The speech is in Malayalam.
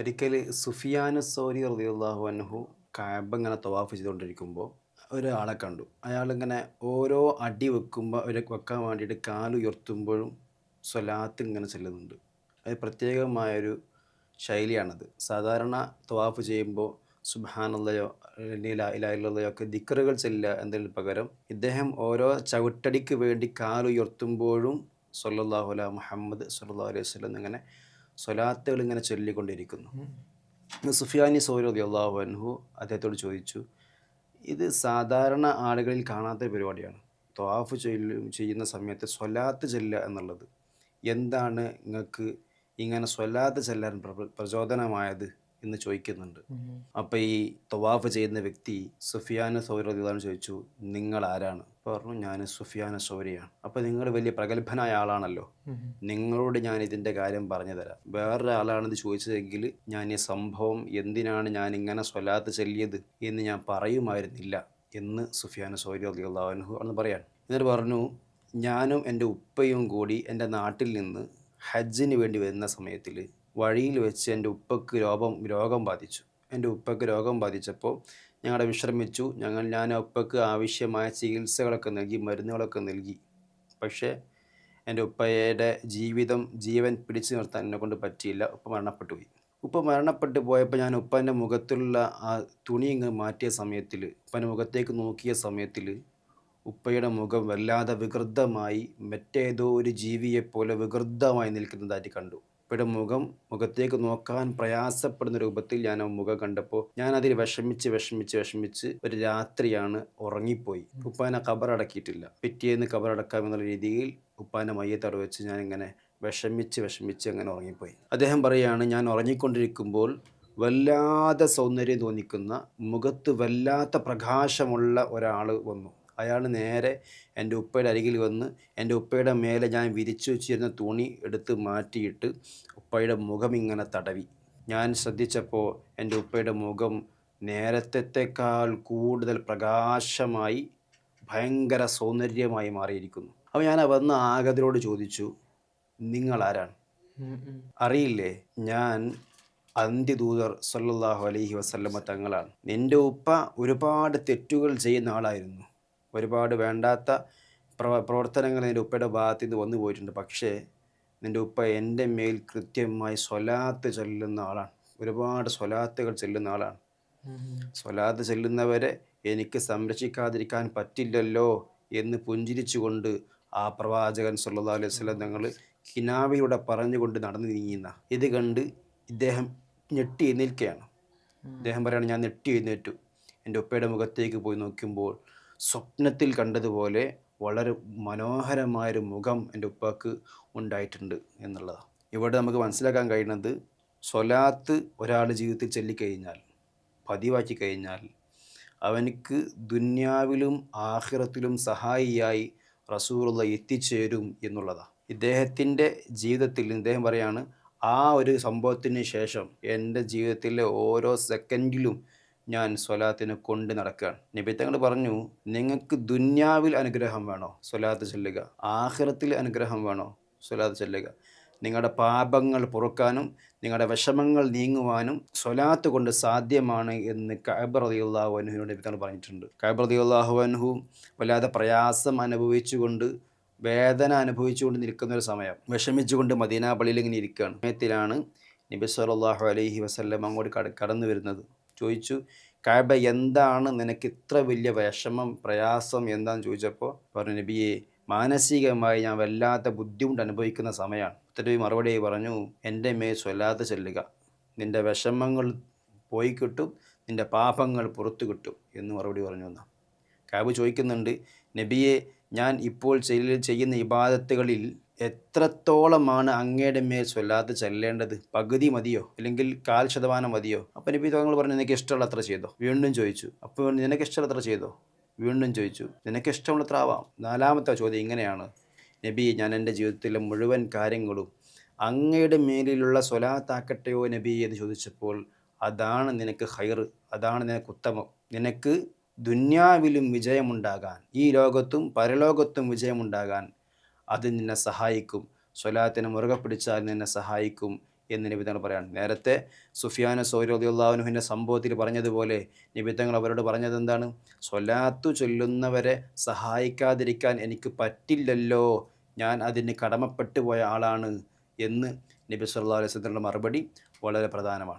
ഒരിക്കൽ സുഫിയാനു സോരി റളിയല്ലാഹു അൻഹു കാബ് ഇങ്ങനെ തവാഫ് ചെയ്തുകൊണ്ടിരിക്കുമ്പോൾ ഒരാളെ കണ്ടു. അയാളിങ്ങനെ ഓരോ അടി വെക്കുമ്പോൾ അവരെ വെക്കാൻ വേണ്ടിയിട്ട് കാൽ ഉയർത്തുമ്പോഴും സ്വലാത്ത് ഇങ്ങനെ ചെല്ലുന്നുണ്ട്. അത് പ്രത്യേകമായൊരു ശൈലിയാണത്. സാധാരണ തവാഫ് ചെയ്യുമ്പോൾ സുബാനുള്ളയോ ഇലായിലുള്ളയോ ഒക്കെ ദിക്കറുകൾ ചെല്ലുക എന്നതിന് പകരം ഇദ്ദേഹം ഓരോ ചവിട്ടടിക്ക് വേണ്ടി കാലുയർത്തുമ്പോഴും സല്ലല്ലാഹു അല മുഹമ്മദ് സല്ലാ അലൈഹി വസല്ലം ഇങ്ങനെ സ്വലാത്തുകൾ ഇങ്ങനെ ചൊല്ലിക്കൊണ്ടിരിക്കുന്നു. സുഫിയാനി സൗരദ് അള്ളാഹു അൻഹു അദ്ദേഹത്തോട് ചോദിച്ചു ഇത് സാധാരണ ആളുകളിൽ കാണാത്ത പരിപാടിയാണ്. ത്വാഫ് ചൊല്ലും ചെയ്യുന്ന സമയത്ത് സ്വലാത്ത് ചെല്ലുക എന്നുള്ളത്. എന്താണ് നിങ്ങൾക്ക് ഇങ്ങനെ സ്വലാത്ത് ചെല്ലാൻ പ്ര- പ്രചോദനമായത് എന്ന് ചോദിക്കുന്നുണ്ട്. അപ്പോൾ ഈ തവാഫ് ചെയ്യുന്ന വ്യക്തി സുഫിയാന സൗരദിതാണ് ചോദിച്ചു നിങ്ങൾ ആരാണ് അപ്പോൾ പറഞ്ഞു ഞാൻ സുഫിയാന സൗരിയാണ് അപ്പോൾ നിങ്ങൾ വലിയ പ്രഗത്ഭനായ ആളാണല്ലോ. നിങ്ങളോട് ഞാൻ ഇതിന്റെ കാര്യം പറഞ്ഞു തരാം. വേറൊരാളാണിത് ചോദിച്ചതെങ്കിൽ ഞാൻ ഈ സംഭവം എന്തിനാണ് ഞാൻ ഇങ്ങനെ സ്വലാത്ത് ചെല്ലിയത് എന്ന് ഞാൻ പറയുമായിരുന്നില്ല എന്ന് സുഫിയാന സൗരി അള്ളാഹു എന്ന് പറയാൻ. എന്നിട്ട് പറഞ്ഞു ഞാനും എന്റെ ഉപ്പയും കൂടി എന്റെ നാട്ടിൽ നിന്ന് ഹജ്ജിന് വേണ്ടി വരുന്ന സമയത്തിൽ വഴിയിൽ വെച്ച് എന്റെ ഉപ്പക്ക് രോഗം രോഗം ബാധിച്ചു. എന്റെ ഉപ്പക്ക് രോഗം ബാധിച്ചപ്പോൾ ഞങ്ങളെ വിശ്രമിച്ചു. ഞങ്ങൾ ഞാൻ ഉപ്പയ്ക്ക് ആവശ്യമായ ചികിത്സകളൊക്കെ നൽകി മരുന്നുകളൊക്കെ നൽകി. പക്ഷേ എന്റെ ഉപ്പയുടെ ജീവിതം ജീവൻ പിടിച്ചു നിർത്താൻ എന്നെ കൊണ്ട് പറ്റിയില്ല. ഉപ്പ മരണപ്പെട്ടു പോയി. ഉപ്പ മരണപ്പെട്ടു പോയപ്പോൾ ഞാൻ ഉപ്പന്റെ മുഖത്തുള്ള ആ തുണി ഇങ്ങ് മാറ്റിയ സമയത്തിൽ ഉപ്പന്റെ മുഖത്തേക്ക് നോക്കിയ സമയത്തിൽ ഉപ്പയുടെ മുഖം വല്ലാതെ വികൃതമായി മറ്റേതോ ഒരു ജീവിയെപ്പോലെ വികൃതമായി നിൽക്കുന്നതായിട്ട് കണ്ടു. ഉപ്പയുടെ മുഖം മുഖത്തേക്ക് നോക്കാൻ പ്രയാസപ്പെടുന്ന രൂപത്തിൽ ഞാൻ ആ മുഖം കണ്ടപ്പോൾ ഞാൻ അതിൽ വിഷമിച്ച് വിഷമിച്ച് വിഷമിച്ച് ഒരു രാത്രിയാണ് ഉറങ്ങിപ്പോയി. ഉപ്പാനെ കബറടക്കിയിട്ടില്ല. പിറ്റേന്ന് കബറടക്കാമെന്നുള്ള രീതിയിൽ ഉപ്പാനെ മയ്യത്തട വെച്ച് ഞാൻ ഇങ്ങനെ വിഷമിച്ച് വിഷമിച്ച് അങ്ങനെ ഉറങ്ങിപ്പോയി. അദ്ദേഹം പറയുകയാണ് ഞാൻ ഉറങ്ങിക്കൊണ്ടിരിക്കുമ്പോൾ വല്ലാതെ സൗന്ദര്യം തോന്നിക്കുന്ന മുഖത്ത് വല്ലാത്ത പ്രകാശമുള്ള ഒരാൾ വന്നു. അയാൾ നേരെ എന്റെ ഉപ്പയുടെ അരികിൽ വന്ന് എന്റെ ഉപ്പയുടെ മേലെ ഞാൻ വിരിച്ചു വെച്ചിരുന്ന തുണി എടുത്ത് മാറ്റിയിട്ട് ഉപ്പയുടെ മുഖം ഇങ്ങനെ തടവി. ഞാൻ ശ്രദ്ധിച്ചപ്പോൾ എന്റെ ഉപ്പയുടെ മുഖം നേരത്തെക്കാൾ കൂടുതൽ പ്രകാശമായി ഭയങ്കര സൗന്ദര്യമായി മാറിയിരിക്കുന്നു. അപ്പോൾ ഞാൻ വന്ന ആഗതരോട് ചോദിച്ചു നിങ്ങൾ ആരാണ്? അറിയില്ലേ ഞാൻ അന്ത്യദൂതർ സല്ലാഹു അലഹി വസല്ലമ തങ്ങളാണ്. നിന്റെ ഉപ്പ ഒരുപാട് തെറ്റുകൾ ചെയ്യുന്ന ആളായിരുന്നു. ഒരുപാട് വേണ്ടാത്ത പ്രവ പ്രവർത്തനങ്ങൾ നിന്റെ ഉപ്പയുടെ ഭാഗത്ത് നിന്ന് വന്നു പോയിട്ടുണ്ട്. പക്ഷേ നിന്റെ ഉപ്പ എന്റെ മേൽ കൃത്യമായി സ്വലാത്ത് ചൊല്ലുന്ന ആളാണ്. ഒരുപാട് സ്വലാത്തുകൾ ചെല്ലുന്ന ആളാണ്. സ്വലാത്ത് ചെല്ലുന്നവരെ എനിക്ക് സംരക്ഷിക്കാതിരിക്കാൻ പറ്റില്ലല്ലോ എന്ന് പുഞ്ചിരിച്ചുകൊണ്ട് ആ പ്രവാചകൻ സല്ലല്ലാഹു അലൈഹി വസല്ലം ഞങ്ങൾ കിനാവിലൂടെ പറഞ്ഞുകൊണ്ട് നടന്നു നീങ്ങുന്ന. ഇത് കണ്ട് ഇദ്ദേഹം ഞെട്ടി എഴുന്നേൽക്കുകയാണ്. അദ്ദേഹം പറയുകയാണ് ഞാൻ ഞെട്ടി എഴുന്നേറ്റു. എന്റെ ഉപ്പയുടെ മുഖത്തേക്ക് പോയി നോക്കുമ്പോൾ സ്വപ്നത്തിൽ കണ്ടതുപോലെ വളരെ മനോഹരമായൊരു മുഖം എന്റെ ഉപ്പാക്ക് ഉണ്ടായിട്ടുണ്ട് എന്നുള്ളതാണ്. ഇവിടെ നമുക്ക് മനസ്സിലാക്കാൻ കഴിയുന്നത് സ്വലാത്ത് ഒരാളുടെ ജീവിതത്തിൽ ചൊല്ലിക്കഴിഞ്ഞാൽ പതിവാക്കി കഴിഞ്ഞാൽ അവനക്ക് ദുന്യാവിലും ആഹിറത്തിലും സഹായിയായി റസൂറുള്ള എത്തിച്ചേരും എന്നുള്ളതാണ്. ഇദ്ദേഹത്തിന്റെ ജീവിതത്തിൽ ഇദ്ദേഹം പറയാണ് ആ ഒരു സംഭവത്തിന് ശേഷം എന്റെ ജീവിതത്തിലെ ഓരോ സെക്കൻഡിലും ഞാൻ സ്വലാത്തിനെ കൊണ്ട് നടക്കുകയാണ്. നിബിത്തങ്ങൾ പറഞ്ഞു നിങ്ങൾക്ക് ദുന്യാവിൽ അനുഗ്രഹം വേണോ? സ്വലാത്ത് ചെല്ലുക. ആഖിറത്തിൽ അനുഗ്രഹം വേണോ? സ്വലാത്ത് ചെല്ലുക. നിങ്ങളുടെ പാപങ്ങൾ പൊറുക്കാനും നിങ്ങളുടെ വിഷമങ്ങൾ നീങ്ങുവാനും സ്വലാത്ത് കൊണ്ട് സാധ്യമാണ് എന്ന് കൈബർ അൻഹുവിനോട് നബി തങ്ങൾ പറഞ്ഞിട്ടുണ്ട്. കൈബർ റളിയല്ലാഹു അൻഹു വല്ലാതെ പ്രയാസം അനുഭവിച്ചുകൊണ്ട് വേദന അനുഭവിച്ചുകൊണ്ട് നിൽക്കുന്ന ഒരു സമയം. വിഷമിച്ചുകൊണ്ട് മദീനാ പള്ളിയിൽ ഇങ്ങനെ ഇരിക്കുകയാണ്. സമയത്തിലാണ് നബി സല്ലല്ലാഹു അലൈഹി വസല്ലം അങ്ങോട്ട് കട കടന്നു വരുന്നത് ചോദിച്ചു കാബ എന്താണ് നിനക്ക് ഇത്ര വലിയ വിഷമം പ്രയാസം എന്താന്ന് ചോദിച്ചപ്പോൾ പറഞ്ഞു നബിയെ മാനസികമായി ഞാൻ വല്ലാത്ത ബുദ്ധിമുട്ട് അനുഭവിക്കുന്ന സമയമാണ് ഉത്തരവി മറുപടി പറഞ്ഞു എന്റെ മേ സ്വല്ലാത്ത ചെല്ലുക. നിന്റെ വിഷമങ്ങൾ പോയി കിട്ടും നിന്റെ പാപങ്ങൾ പുറത്തു കിട്ടും എന്ന് മറുപടി പറഞ്ഞു എന്നാ. കാബ് ചോദിക്കുന്നുണ്ട് നബിയെ ഞാൻ ഇപ്പോൾ ചെയ്യുന്ന ഇബാദത്തുകളിൽ എത്രത്തോളമാണ് അങ്ങയുടെ മേൽ സ്വല്ലാത്ത് ചെല്ലേണ്ടത്? പകുതി മതിയോ? അല്ലെങ്കിൽ കാൽ ശതമാനം മതിയോ? അപ്പം നബി തങ്ങൾ പറഞ്ഞു നിനക്ക് ഇഷ്ടമുള്ള അത്ര ചെയ്തോ? വീണ്ടും ചോദിച്ചു. അപ്പോൾ നിനക്ക് ഇഷ്ടമുള്ള അത്ര ചെയ്തോ? വീണ്ടും ചോദിച്ചു നിനക്ക് ഇഷ്ടമുള്ളത്ര ആവാം? നാലാമത്തെ ചോദ്യം ഇങ്ങനെയാണ്. നബി ഞാൻ എന്റെ ജീവിതത്തിലെ മുഴുവൻ കാര്യങ്ങളും അങ്ങയുടെ മേലിലുള്ള സ്വലാത്താക്കട്ടെയോ നബി? എന്ന് ചോദിച്ചപ്പോൾ അതാണ് നിനക്ക് ഹൈർ അതാണ് നിനക്ക് ഉത്തമം. നിനക്ക് ദുന്യാവിലും വിജയമുണ്ടാകാൻ ഈ ലോകത്തും പരലോകത്തും വിജയമുണ്ടാകാൻ അത് നിന്നെ സഹായിക്കും. സ്വലാത്തിനെ മുറുകെ പിടിച്ചാൽ നിന്നെ സഹായിക്കും എന്ന് നിബിതങ്ങൾ പറയാണ്. നേരത്തെ സുഫിയാന സൗരി അള്ളാഹുനുഹിന്റെ സംഭവത്തിൽ പറഞ്ഞതുപോലെ നിബിധങ്ങൾ അവരോട് പറഞ്ഞത് എന്താണ്? സ്വലാത്തു ചൊല്ലുന്നവരെ സഹായിക്കാതിരിക്കാൻ എനിക്ക് പറ്റില്ലല്ലോ. ഞാൻ അതിന് കടമപ്പെട്ടു പോയ ആളാണ് എന്ന് നബി സല്ലാ അലൈഹി സ്വലത്തിന്റെ മറുപടി വളരെ പ്രധാനമാണ്.